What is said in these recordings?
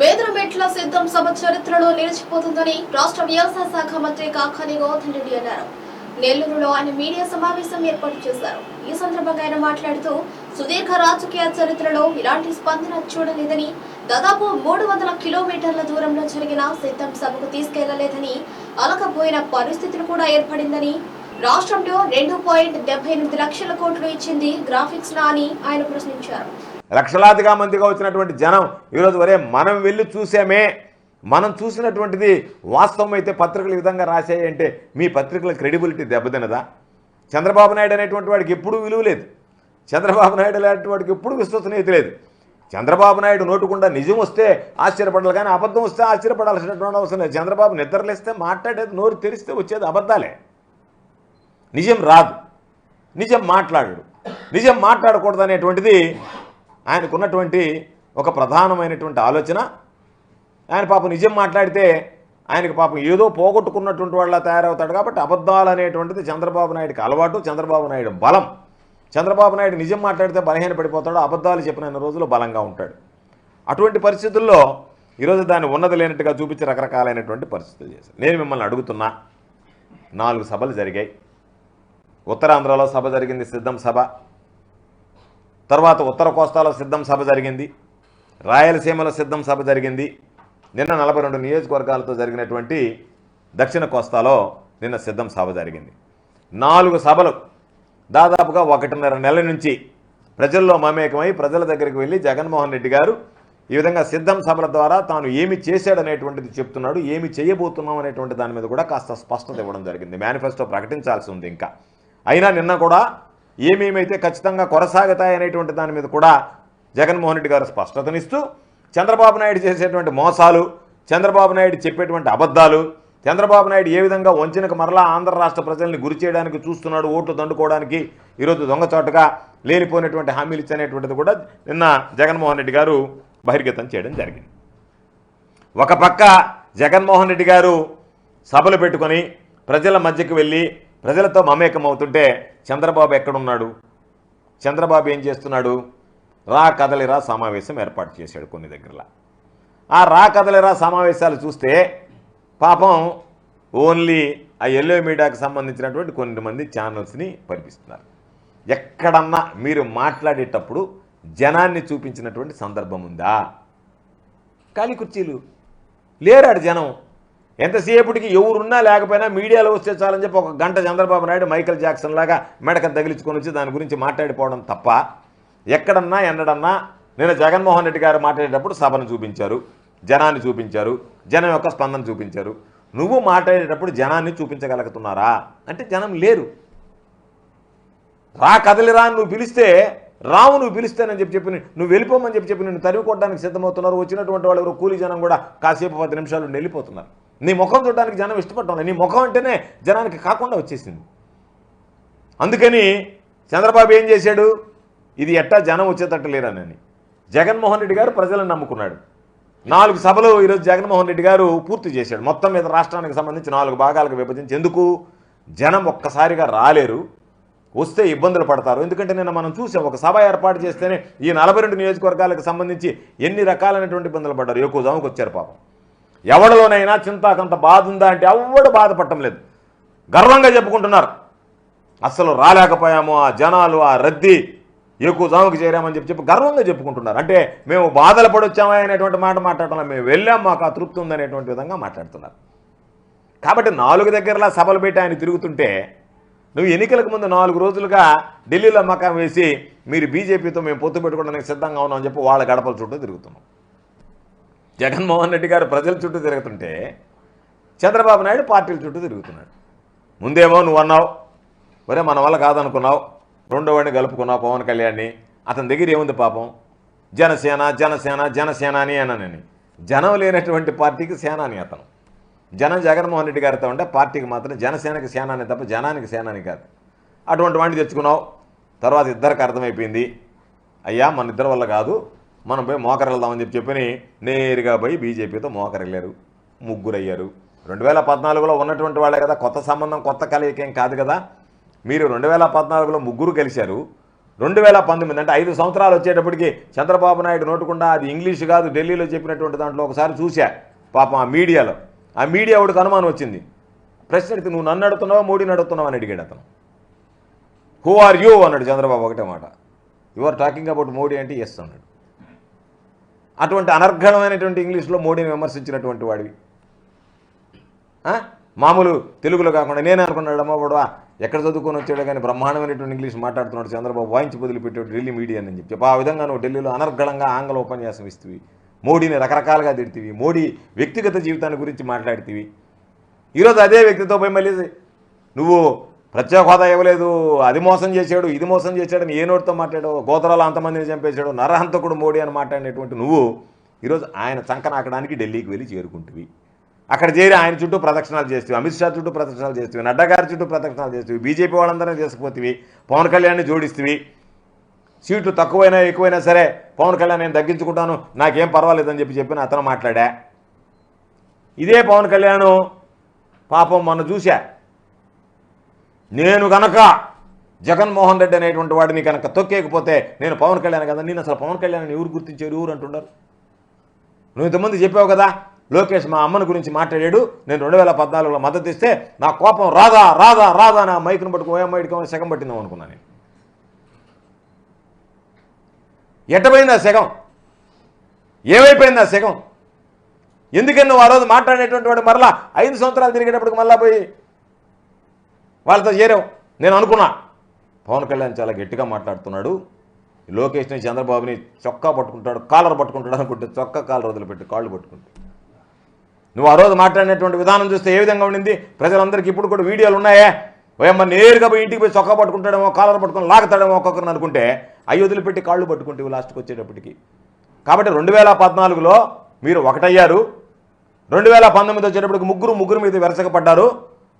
మేదరమెట్ల సిద్ధం సభ చరిత్రలో నిలిచిపోతుందని రాష్ట్ర వ్యవసాయ శాఖ మంత్రి కాకాని గౌతమ్ రెడ్డి అన్నారు. నెల్లూరులో ఆయన మీడియా సమావేశం ఏర్పాటు చేశారు. ఈ సందర్భంగా ఆయన మాట్లాడుతూ సుదీర్ఘ రాజకీయ చరిత్రలో ఇలాంటి స్పందన చూడలేదని దాదాపు మూడు వందల కిలోమీటర్ల దూరంలో జరిగిన సిద్ధం సభకు తీసుకెళ్ళలేదని అలకపోయిన పరిస్థితులు కూడా ఏర్పడిందని రాష్ట్రంలో రెండు పాయింట్ డెబ్బై ఎనిమిది లక్షల కోట్లు ఇచ్చింది గ్రాఫిక్స్ నా అని ఆయన ప్రశ్నించారు. లక్షలాదిగా మందిగా వచ్చినటువంటి జనం ఈరోజు వరే మనం వెళ్ళి చూసామే. మనం చూసినటువంటిది వాస్తవం అయితే పత్రికలు ఈ విధంగా రాసాయంటే మీ పత్రికల క్రెడిబిలిటీ దెబ్బతినదా చంద్రబాబు నాయుడు అనేటువంటి వాడికి ఎప్పుడూ విలువ లేదు. చంద్రబాబు నాయుడు లాంటి వాడికి ఎప్పుడు విశ్వసనీయత లేదు. చంద్రబాబు నాయుడు నోటుకుండా నిజం వస్తే ఆశ్చర్యపడాలి కానీ అబద్ధం వస్తే ఆశ్చర్యపడాల్సినటువంటి అవసరం లేదు. చంద్రబాబు నిద్రలేస్తే మాట్లాడేది నోరు తెరిస్తే వచ్చేది అబద్ధాలే. నిజం రాదు. నిజం మాట్లాడడు. నిజం మాట్లాడకూడదు అనేటువంటిది ఆయనకున్నటువంటి ఒక ప్రధానమైనటువంటి ఆలోచన. ఆయన పాపం నిజం మాట్లాడితే ఆయనకు పాపం ఏదో పోగొట్టుకున్నటువంటి వాళ్ళ తయారవుతాడు కాబట్టి అబద్ధాలు అనేటువంటిది చంద్రబాబు నాయుడికి అలవాటు చంద్రబాబు నాయుడు బలం. చంద్రబాబు నాయుడు నిజం మాట్లాడితే బలహీన పడిపోతాడు అబద్ధాలు చెప్పిన రోజులు బలంగా ఉంటాడు. అటువంటి పరిస్థితుల్లో ఈరోజు దాన్ని ఉన్నది లేనట్టుగా చూపించి రకరకాలైనటువంటి పరిస్థితులు చేశారు. నేను మిమ్మల్ని అడుగుతున్నా నాలుగు సభలు జరిగాయి. ఉత్తరాంధ్రలో సభ జరిగింది సిద్ధం సభ. తర్వాత ఉత్తర కోస్తాలో సిద్ధం సభ జరిగింది. రాయలసీమలో సిద్ధం సభ జరిగింది. నిన్న నలభై రెండు నియోజకవర్గాలతో జరిగినటువంటి దక్షిణ కోస్తాలో నిన్న సిద్ధం సభ జరిగింది. నాలుగు సభలు దాదాపుగా ఒకటిన్నర నెల నుంచి ప్రజల్లో మమేకమై ప్రజల దగ్గరికి వెళ్ళి జగన్మోహన్ రెడ్డి గారు ఈ విధంగా సిద్ధం సభల ద్వారా తాను ఏమి చేశాడనేటువంటిది చెప్తున్నాడు ఏమి చేయబోతున్నాం అనేటువంటి దాని మీద కూడా కాస్త స్పష్టత ఇవ్వడం జరిగింది. మేనిఫెస్టో ప్రకటించాల్సి ఉంది ఇంకా. అయినా నిన్న కూడా ఏమేమైతే ఖచ్చితంగా కొనసాగుతాయనేటువంటి దాని మీద కూడా జగన్మోహన్ రెడ్డి గారు స్పష్టతనిస్తూ చంద్రబాబు నాయుడు చేసేటువంటి మోసాలు చంద్రబాబు నాయుడు చెప్పేటువంటి అబద్ధాలు చంద్రబాబు నాయుడు ఏ విధంగా వంచనకు మరలా ఆంధ్ర రాష్ట్ర ప్రజల్ని గురి చేయడానికి చూస్తున్నాడు ఓట్లు దండుకోవడానికి ఈరోజు దొంగచాటుగా లేనిపోయినటువంటి హామీలు ఇచ్చనేటువంటిది కూడా నిన్న జగన్మోహన్ రెడ్డి గారు బహిర్గతం చేయడం జరిగింది. ఒక పక్క జగన్మోహన్ రెడ్డి గారు సభలు పెట్టుకొని ప్రజల మధ్యకి వెళ్ళి ప్రజలతో మమేకం అవుతుంటే చంద్రబాబు ఎక్కడున్నాడు? చంద్రబాబు ఏం చేస్తున్నాడు? రా కదలిరా సమావేశం ఏర్పాటు చేశాడు కొన్ని దగ్గరలా. ఆ రా కదలిరా సమావేశాలు చూస్తే పాపం ఓన్లీ ఆ ఎల్లో మీడియాకు సంబంధించినటువంటి కొన్ని మంది ఛానల్స్ని పంపిస్తున్నారు. ఎక్కడన్నా మీరు మాట్లాడేటప్పుడు జనాన్ని చూపించినటువంటి సందర్భం ఉందా? ఖాళీ కుర్చీలు. లేరాడు జనం. ఎంతసేపటికి ఎవరున్నా లేకపోయినా మీడియాలో వస్తే చాలని చెప్పి ఒక గంట చంద్రబాబు నాయుడు మైకల్ జాక్సన్ లాగా మెడకం తగిలించుకొని వచ్చి దాని గురించి మాట్లాడిపోవడం తప్ప ఎక్కడన్నా ఎన్నడన్నా నేను జగన్మోహన్ రెడ్డి గారు మాట్లాడేటప్పుడు సభను చూపించారు జనాన్ని చూపించారు జనం యొక్క స్పందన చూపించారు. నువ్వు మాట్లాడేటప్పుడు జనాన్ని చూపించగలుగుతున్నారా? అంటే జనం లేరు. రా కదలిరా నువ్వు పిలిస్తే రావు నువ్వు పిలిస్తేనని చెప్పి చెప్పి నువ్వు వెళ్ళిపోమని చెప్పి చెప్పి నిన్ను తరివి కొట్టడానికి సిద్ధమవుతున్నారు. వచ్చినటువంటి వాళ్ళు ఎవరు కూలీ జనం కూడా కాసేపు పది నిమిషాలు వెళ్ళిపోతున్నారు. నీ ముఖం చూడడానికి జనం ఇష్టపడటం నీ ముఖం అంటేనే జనానికి కాకుండా వచ్చేసింది. అందుకని చంద్రబాబు ఏం చేశాడు? ఇది ఎట్టా జనం వచ్చేటట్టు లేరానని జగన్మోహన్ రెడ్డి గారు ప్రజలను నమ్ముకున్నాడు. నాలుగు సభలు ఈరోజు జగన్మోహన్ రెడ్డి గారు పూర్తి చేశాడు. మొత్తం మీద రాష్ట్రానికి సంబంధించి నాలుగు భాగాలకు విభజించి ఎందుకు? జనం ఒక్కసారిగా రాలేరు. వస్తే ఇబ్బందులు పడతారు. ఎందుకంటే నిన్న మనం చూసాం ఒక సభ ఏర్పాటు చేస్తేనే ఈ నలభై రెండు నియోజకవర్గాలకు సంబంధించి ఎన్ని రకాలైనటువంటి ఇబ్బందులు పడ్డారు? ఎక్కువ జాముకు వచ్చారు పాపం. ఎవరిలోనైనా చింతాకంత బాధ ఉందా అంటే ఎవడు బాధపడటం లేదు. గర్వంగా చెప్పుకుంటున్నారు. అసలు రాలేకపోయాము ఆ జనాలు ఆ రద్దీ ఎక్కువ జాముకి చేరామని చెప్పి చెప్పి గర్వంగా చెప్పుకుంటున్నారు. అంటే మేము బాధలు పడొచ్చామా అనేటువంటి మాట మాట్లాడటం మేము వెళ్ళాం మాకు ఆ తృప్తి ఉందనేటువంటి విధంగా మాట్లాడుతున్నారు. కాబట్టి నాలుగు దగ్గరలా సభలు పెట్టి ఆయన తిరుగుతుంటే నువ్వు ఎన్నికలకు ముందు నాలుగు రోజులుగా ఢిల్లీలో మకాం వేసి మీరు బీజేపీతో మేము పొత్తు పెట్టుకోవడానికి సిద్ధంగా ఉన్నామని చెప్పి వాళ్ళ గడపల చుట్టూ తిరుగుతున్నాం. జగన్మోహన్ రెడ్డి గారు ప్రజల చుట్టూ తిరుగుతుంటే చంద్రబాబు నాయుడు పార్టీల చుట్టూ తిరుగుతున్నాడు. ముందేమో నువ్వు అన్నావు ఒరే మన వల్ల కాదనుకున్నావు రెండో వాడిని కలుపుకున్నావు పవన్ కళ్యాణ్ని అతని దగ్గర ఏముంది పాపం? జనసేన జనసేన జనసేనాని అన్నానని. జనం లేనటువంటి పార్టీకి సేనాని అతను. జనం జగన్మోహన్ రెడ్డి గారితో ఉంటే పార్టీకి మాత్రం జనసేనకి సేనాని తప్ప జనానికి సేనాని కాదు. అటువంటి వాడిని తెచ్చుకున్నావు తర్వాత ఇద్దరికి అర్థమైపోయింది. అయ్యా మన ఇద్దరి వల్ల కాదు మనం పోయి మోకరెళ్దామని చెప్పి చెప్పని నేరుగా పోయి బీజేపీతో మోకరెళ్ళారు ముగ్గురయ్యారు. రెండు వేల పద్నాలుగులో ఉన్నటువంటి వాళ్ళే కదా కొత్త సంబంధం కొత్త కలయికేం కాదు కదా. మీరు రెండు వేల పద్నాలుగులో ముగ్గురు కలిశారు రెండు వేల పంతొమ్మిది అంటే ఐదు సంవత్సరాలు వచ్చేటప్పటికి చంద్రబాబు నాయుడు నోటుకుండా అది ఇంగ్లీష్ కాదు ఢిల్లీలో చెప్పినటువంటి దాంట్లో ఒకసారి చూశా. పాపం ఆ మీడియాలో. ఆ మీడియా ఒకటికి అనుమానం వచ్చింది. ప్రశ్న అడిగితే నువ్వు నన్ను అడుగుతున్నావా మోడీని అడుగుతున్నావు? అని అడిగాడు అతను. Who are you? అన్నాడు చంద్రబాబు ఒకటే మాట. You are talking about Modi అంటే ఎస్ అన్నాడు. అటువంటి అనర్ఘణమైనటువంటి ఇంగ్లీష్లో మోడీని విమర్శించినటువంటి వాడివి. మామూలు తెలుగులో కాకుండా నేను అనుకున్నాడు అమ్మ ఎక్కడ చదువుకొని వచ్చాడో కానీ బ్రహ్మాండమైనటువంటి ఇంగ్లీష్ మాట్లాడుతున్నాడు చంద్రబాబు వాయించి వదిలిపెట్టాడు ఢిల్లీ మీడియా అని చెప్పి ఆ విధంగా నువ్వు ఢిల్లీలో అనర్గళంగా ఆంగ్ల ఉపన్యాసం ఇస్తువి. మోడీని రకరకాలుగా తిడితివి. మోడీ వ్యక్తిగత జీవితాన్ని గురించి మాట్లాడితివి. ఈరోజు అదే వ్యక్తితో పోయి మళ్ళీ నువ్వు ప్రత్యేక హోదా ఇవ్వలేదు అది మోసం చేశాడు ఇది మోసం చేశాడని ఏ నోటితో మాట్లాడావు గోతరాలు అంతమందిని చంపేశాడు నరహంతకుడు మోడీ అని మాట్లాడినటువంటి నువ్వు ఈరోజు ఆయన చంకనాకడానికి ఢిల్లీకి వెళ్ళి చేరుకుంటువి. అక్కడ చేరి ఆయన చుట్టూ ప్రదక్షిణాలు చేస్తేవి అమిత్ షా చుట్టూ ప్రదక్షిణాలు చేస్తేవి నడ్డా గారి చుట్టూ ప్రదక్షిణాలు చేస్తేవి బీజేపీ వాళ్ళందరినీ తీసుకుపోతేవి పవన్ కళ్యాణ్ని జోడిస్తేవి. సీట్లు తక్కువైనా ఎక్కువైనా సరే పవన్ కళ్యాణ్ నేను తగ్గించుకుంటాను నాకేం పర్వాలేదని చెప్పి చెప్పిన అతను మాట్లాడా. ఇదే పవన్ కళ్యాణ్ పాపం మొన్న చూశా నేను గనక జగన్మోహన్ రెడ్డి అనేటువంటి వాడిని కనుక తొక్కేకపోతే నేను పవన్ కళ్యాణ్ కదా నేను అసలు పవన్ కళ్యాణ్ ఎవరు గుర్తించారు ఎవరు అంటున్నారు నువ్వు ఇంతమంది చెప్పావు కదా లోకేష్ మా అమ్మని గురించి మాట్లాడాడు నేను రెండు వేల పద్నాలుగులో మద్దతు ఇస్తే నా కోపం రాదా రాదా రాదా నా మైకును పట్టుకు ఓ అమ్మాయికి సగం పట్టిందాం అనుకున్నాను నేను. ఆ సగం? ఏమైపోయింది ఆ సగం? ఎందుకని నువ్వు ఆ రోజు మాట్లాడేటువంటి వాడు మరలా ఐదు సంవత్సరాలు తిరిగేటప్పటికి మళ్ళా పోయి వాళ్ళతో చేరావు. నేను అనుకున్నా. పవన్ కళ్యాణ్ చాలా గట్టిగా మాట్లాడుతున్నాడు. లోకేష్ని చంద్రబాబుని చొక్కా పట్టుకుంటాడు కాలర్ పట్టుకుంటాడు అనుకుంటే చొక్కా కాలర్ వదిలిపెట్టి కాళ్ళు పట్టుకుంటాడు. నువ్వు ఆ రోజు మాట్లాడినటువంటి విధానం చూస్తే ఏ విధంగా ఉండింది? ప్రజలందరికీ ఇప్పుడు కూడా వీడియోలు ఉన్నాయే. ఏమన్నా నేరుగా పోయి ఇంటికి పోయి చొక్కా పట్టుకుంటాడేమో కాలర్ పట్టుకొని లాగుతాడేమో ఒక్కొక్కరిని అనుకుంటే అవి వదిలిపెట్టి కాళ్ళు పట్టుకుంటే లాస్ట్కి వచ్చేటప్పటికి. కాబట్టి రెండు వేల పద్నాలుగులో మీరు ఒకటయ్యారు. రెండు వేల పంతొమ్మిది వచ్చేటప్పటికి ముగ్గురు ముగ్గురు మీద వెరసకపడ్డారు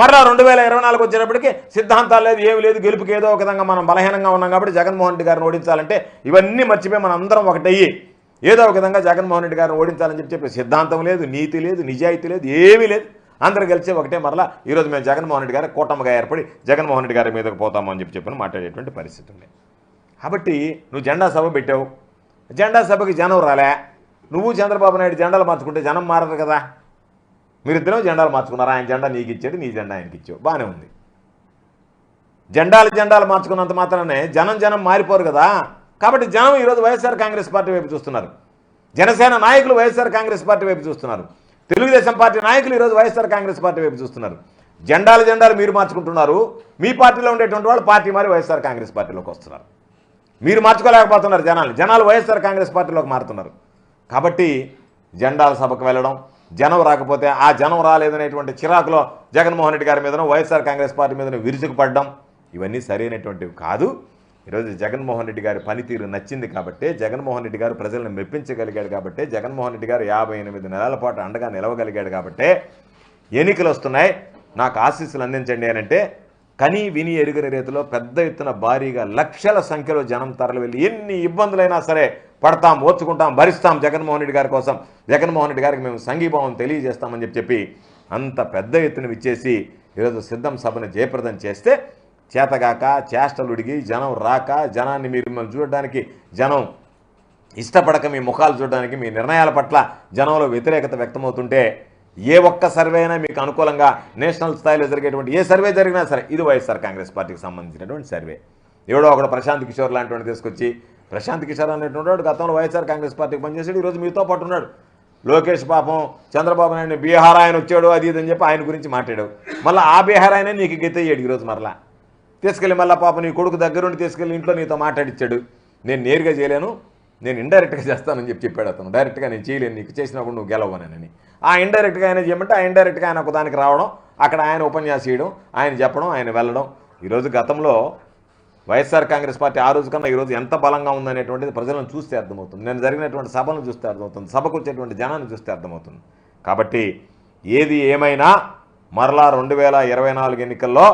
మరలా రెండు వేల ఇరవై నాలుగు వచ్చేటప్పటికి సిద్ధాంతాలు లేదు ఏమి లేదు గెలుపుకి ఏదో ఒక విధంగా మనం బలహీనంగా ఉన్నాం కాబట్టి జగన్మోహన్ రెడ్డి గారిని ఓడించాలంటే ఇవన్నీ మర్చిపోయి మనం అందరం ఒకటయ్యి. ఏదో ఒక విధంగా జగన్మోహన్ రెడ్డి గారిని ఓడించాలని చెప్పి చెప్పి సిద్ధాంతం లేదు నీతి లేదు నిజాయితీ లేదు ఏమీ లేదు. అందరూ కలిసి ఒకటే మరలా ఈరోజు మేము జగన్మోహన్ రెడ్డి గారి కూటమిగా ఏర్పడి జగన్మోహన్ రెడ్డి గారి మీదకి పోతామని చెప్పి చెప్పిన మాట్లాడేటువంటి పరిస్థితి ఉంది. కాబట్టి నువ్వు జెండా సభ పెట్టావు. జెండా సభకి జనం రాలే. నువ్వు చంద్రబాబు నాయుడు జెండాలు మార్చుకుంటే జనం మారదు కదా. మీరిద్దరం జెండాలు మార్చుకున్నారు? ఆయన జెండా నీకు ఇచ్చాడు నీ జెండా ఆయనకి ఇచ్చావు బాగానే ఉంది. జెండాలు జెండాలు మార్చుకున్నంత మాత్రమే జనం జనం మారిపోరు కదా. కాబట్టి జనం ఈరోజు వైఎస్ఆర్ కాంగ్రెస్ పార్టీ వైపు చూస్తున్నారు. జనసేన నాయకులు వైఎస్ఆర్ కాంగ్రెస్ పార్టీ వైపు చూస్తున్నారు. తెలుగుదేశం పార్టీ నాయకులు ఈరోజు వైఎస్ఆర్ కాంగ్రెస్ పార్టీ వైపు చూస్తున్నారు. జెండాలు జెండాలు మీరు మార్చుకుంటున్నారు. మీ పార్టీలో ఉండేటువంటి వాళ్ళు పార్టీ మారి వైఎస్ఆర్ కాంగ్రెస్ పార్టీలోకి వస్తున్నారు. మీరు మార్చుకోలేకపోతున్నారు జనాలు జనాలు వైఎస్ఆర్ కాంగ్రెస్ పార్టీలోకి మారుతున్నారు. కాబట్టి జెండాల సభకు వెళ్ళడం జనం రాకపోతే ఆ జనం రాలేదనేటువంటి చిరాకులో జగన్మోహన్ రెడ్డి గారి మీదనో వైఎస్ఆర్ కాంగ్రెస్ పార్టీ మీదనో విరుచుకుపడడం ఇవన్నీ సరైనటువంటివి కాదు. ఈరోజు జగన్మోహన్ రెడ్డి గారి పనితీరు నచ్చింది కాబట్టి జగన్మోహన్ రెడ్డి గారు ప్రజలను మెప్పించగలిగాడు కాబట్టి జగన్మోహన్ రెడ్డి గారు యాభై ఎనిమిది నెలల పాటు అండగా నిలవగలిగాడు కాబట్టి ఎన్నికలు వస్తున్నాయి. నాకు ఆశీస్సులు అందించండి అంటే కని విని ఎరుగని రీతిలో పెద్ద ఎత్తున భారీగా లక్షల సంఖ్యలో జనం తరలి వెళ్ళి ఎన్ని ఇబ్బందులైనా సరే పడతాం ఓర్చుకుంటాం భరిస్తాం జగన్మోహన్ రెడ్డి గారి కోసం. జగన్మోహన్ రెడ్డి గారికి మేము సంఘీభావం తెలియజేస్తామని చెప్పి చెప్పి అంత పెద్ద ఎత్తున విచ్చేసి ఈరోజు సిద్ధం సభను జయప్రదం చేస్తే చేతగాక చేష్టలుడిగి జనం రాక జనాన్ని మీరు మిమ్మల్ని చూడడానికి జనం ఇష్టపడక మీ ముఖాలు చూడడానికి మీ నిర్ణయాల పట్ల జనంలో వ్యతిరేకత వ్యక్తమవుతుంటే ఏ ఒక్క సర్వే అయినా మీకు అనుకూలంగా నేషనల్ స్థాయిలో జరిగేటువంటి ఏ సర్వే జరిగినా సరే ఇది వైఎస్ఆర్ కాంగ్రెస్ పార్టీకి సంబంధించినటువంటి సర్వే. ఎవడో ఒకడు ప్రశాంత్ కిషోర్ లాంటి తీసుకొచ్చి ప్రశాంత్ కిషోర్ అనేటువంటి గతంలో వైఎస్ఆర్ కాంగ్రెస్ పార్టీకి పనిచేసాడు ఈరోజు మీతో పాటు ఉన్నాడు. లోకేష్ పాపం చంద్రబాబు నాయుడు బీహార్ ఆయన వచ్చాడు అది ఇది అని చెప్పి ఆయన గురించి మాట్లాడావు. మళ్ళీ ఆ బీహార్ ఆయన నీకు గెత్తయ్యాడు ఈరోజు మరలా. తీసుకెళ్ళి మళ్ళీ పాప నీ కొడుకు దగ్గరుండి తీసుకెళ్ళి ఇంట్లో నీతో మాట్లాడిచ్చాడు. నేను నేరుగా చేయలేను నేను ఇండైరెక్ట్గా చేస్తానని చెప్పి చెప్పాడు అతను. డైరెక్ట్గా నేను చేయలేను నీకు చేసినప్పుడు నువ్వు గెలవనని ఆ ఇండైరెక్ట్గా ఆయన చేయమంటే ఆ ఇండైరెక్ట్గా ఆయన ఒకదానికి రావడం అక్కడ ఆయన ఉపన్యాసం చేయడం ఆయన చెప్పడం ఆయన వెళ్ళడం. ఈరోజు గతంలో వైఎస్ఆర్ కాంగ్రెస్ పార్టీ ఆ రోజు కన్నా ఈరోజు ఎంత బలంగా ఉందనేటువంటిది ప్రజలను చూస్తే అర్థమవుతుంది. నేను జరిగినటువంటి సభను చూస్తే అర్థమవుతుంది. సభకు వచ్చేటువంటి జనాన్ని చూస్తే అర్థమవుతుంది. కాబట్టి ఏది ఏమైనా మరలా రెండు వేల ఇరవై నాలుగు ఎన్నికల్లో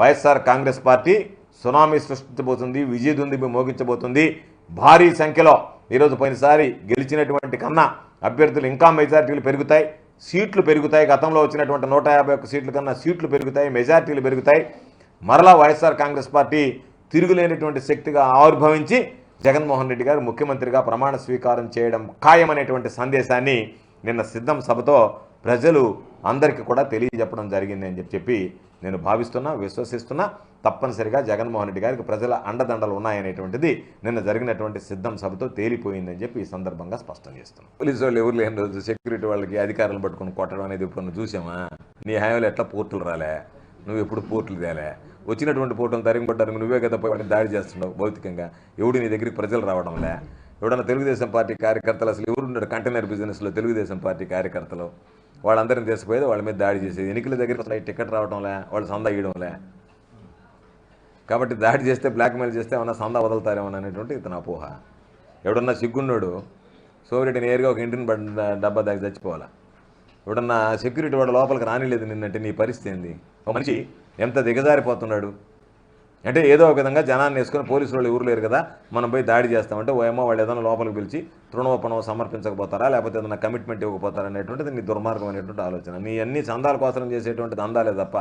వైఎస్ఆర్ కాంగ్రెస్ పార్టీ సునామీ సృష్టించబోతుంది విజయదుందిబి మోగించబోతుంది. భారీ సంఖ్యలో ఈరోజు పోయినసారి గెలిచినటువంటి కన్నా అభ్యర్థులు ఇంకా మెజార్టీలు పెరుగుతాయి. సీట్లు పెరుగుతాయి. గతంలో వచ్చినటువంటి నూట యాభై ఒక్క సీట్ల కన్నా సీట్లు పెరుగుతాయి మెజార్టీలు పెరుగుతాయి. మరలా వైఎస్ఆర్ కాంగ్రెస్ పార్టీ తిరుగులేనటువంటి శక్తిగా ఆవిర్భవించి జగన్మోహన్ రెడ్డి గారు ముఖ్యమంత్రిగా ప్రమాణ స్వీకారం చేయడం ఖాయమనేటువంటి సందేశాన్ని నిన్న సిద్ధం సభతో ప్రజలు అందరికీ కూడా తెలియజెప్పడం జరిగింది అని చెప్పి చెప్పి నేను భావిస్తున్నా విశ్వసిస్తున్నా. తప్పనిసరిగా జగన్మోహన్ రెడ్డి గారికి ప్రజల అండదండలు ఉన్నాయనేటువంటిది నిన్న జరిగినటువంటి సిద్ధం సభతో తేలిపోయిందని చెప్పి ఈ సందర్భంగా స్పష్టం చేస్తున్నాం. పోలీసు వాళ్ళు ఎవరు లేని రోజు సెక్యూరిటీ వాళ్ళకి అధికారులు పట్టుకొని కొట్టడం అనేది ఇప్పుడు చూసామా? నీ హయాంలో ఎట్లా పోర్టులు రాలే? నువ్వు ఎప్పుడు పోర్టులు తేలే? వచ్చినటువంటి పోర్టులు తరిగి నువ్వే కదా పోయి వాడిని దాడి చేస్తున్నావు భౌతికంగా. ఎవడు నీ దగ్గరికి ప్రజలు రావడంలే ఎవడన్నా తెలుగుదేశం పార్టీ కార్యకర్తలు అసలు ఎవరున్నారు కంటైనర్ బిజినెస్లో తెలుగుదేశం పార్టీ కార్యకర్తలు. వాళ్ళందరిని తీసిపోయేది వాళ్ళ మీద దాడి చేసేది. ఎన్నికల దగ్గర అసలు టికెట్ రావడంలే వాళ్ళు సందా ఇవ్వడంలే కాబట్టి దాడి చేస్తే బ్లాక్మెయిల్ చేస్తే ఏమన్నా సందా వదులుతారేమో అనేటువంటి ఇతను అపోహ. ఎవడన్నా సిగ్గున్నాడు సోరెడ్డి నేరుగా ఒక ఇంటిని బడ్- డబ్బా దాకా చచ్చిపోవాలా? ఎవడన్నా సెక్యూరిటీ వాడు లోపలికి రానిలేదు నిన్నంటే నీ పరిస్థితి ఏంది? ఒక మనిషి ఎంత దిగజారిపోతున్నాడు? అంటే ఏదో ఒక విధంగా జనాన్ని వేసుకొని పోలీసు వాళ్ళు ఊరు లేరు కదా మనం పోయి దాడి చేస్తామంటే ఓ ఏమో వాళ్ళు ఏదైనా లోపలికి పిలిచి తృణోపణం సమర్పించకపోతారా లేకపోతే ఏదైనా కమిట్మెంట్ ఇవ్వకపోతారా అనేటువంటిది నీ దుర్మార్గం అనేటువంటి ఆలోచన. నీ అన్ని చందాల కోసం చేసేటువంటిది అందాలే తప్ప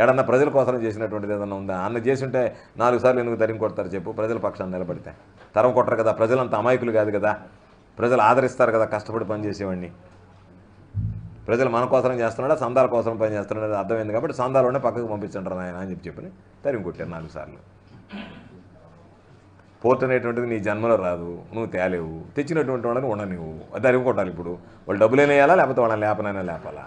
ఏడన్నా ప్రజల కోసం చేసినటువంటిది ఏదన్నా ఉందా? అన్న చేసింటే నాలుగు సార్లు ఎందుకు తరిమి కొడతారు చెప్పు ప్రజల పక్షాన్ని నిలబడితే. తరం కొట్టరు కదా ప్రజలంత అమాయకులు కాదు కదా. ప్రజలు ఆదరిస్తారు కదా కష్టపడి పనిచేసేవాడిని. ప్రజలు మన కోసం చేస్తున్నాడా సందాల కోసం పని చేస్తున్నాడు అర్థమైంది కాబట్టి సందాలోనే పక్కకు పంపించండి ఆయన అని చెప్పి చెప్పి తరిమి కొట్టారు నాలుగు సార్లు. పోర్ట్ అనేటువంటిది నీ జన్మలో రాదు నువ్వు తేలేవు తెచ్చినటువంటి వాళ్ళని ఉండనివ్వు. అది తరిమి కొట్టాలి ఇప్పుడు. వాళ్ళు డబ్బులైనా వేయాలా లేకపోతే వాళ్ళని లేపనైనా లేపాలా?